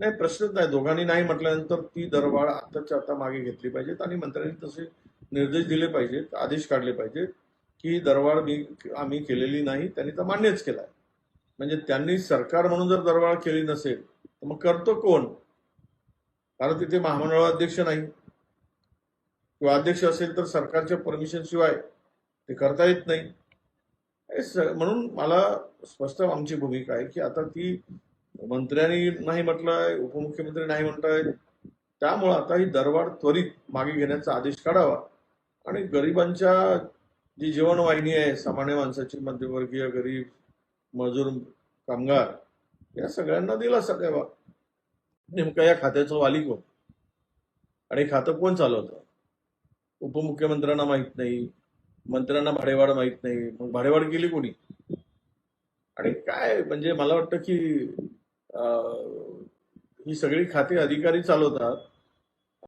नाही प्रश्नच नाही. दोघांनी नाही म्हटल्यानंतर ती दरवाढ आताच्या आता मागे घेतली पाहिजेत आणि मंत्र्यांनी तसे निर्देश दिले पाहिजेत आदेश काढले पाहिजेत की दरवाढ मी आम्ही केलेली नाही त्यांनी तर मान्यच केलाय. म्हणजे त्यांनी सरकार म्हणून जर दरवाढ केली नसेल तर मग करतो कोण? कारण तिथे महामंडळ अध्यक्ष नाही. किंवा अध्यक्ष असेल तर सरकारच्या परमिशन शिवाय ते करता येत नाही. म्हणून मला स्पष्ट आमची भूमिका आहे की आता ती मंत्र्यांनी नाही म्हटलंय उपमुख्यमंत्री नाही म्हणताय. त्यामुळं आता ही दरवाढ त्वरित मागे घेण्याचा आदेश काढावा. आणि गरिबांच्या जी जीवनवाहिनी आहे सामान्य माणसाची मध्यमवर्गीय गरीब मजूर कामगार या सगळ्यांना दिलासा द्यावा नेमका या खात्याचं वाली कोण? आणि खातं कोण चालवतं? उपमुख्यमंत्र्यांना माहीत नाही. मंत्र्यांना भाडेवाढ माहीत नाही. मग भाडेवाढ केली कोणी? आणि काय? म्हणजे मला वाटतं की ही सगळी खाती अधिकारी चालवतात.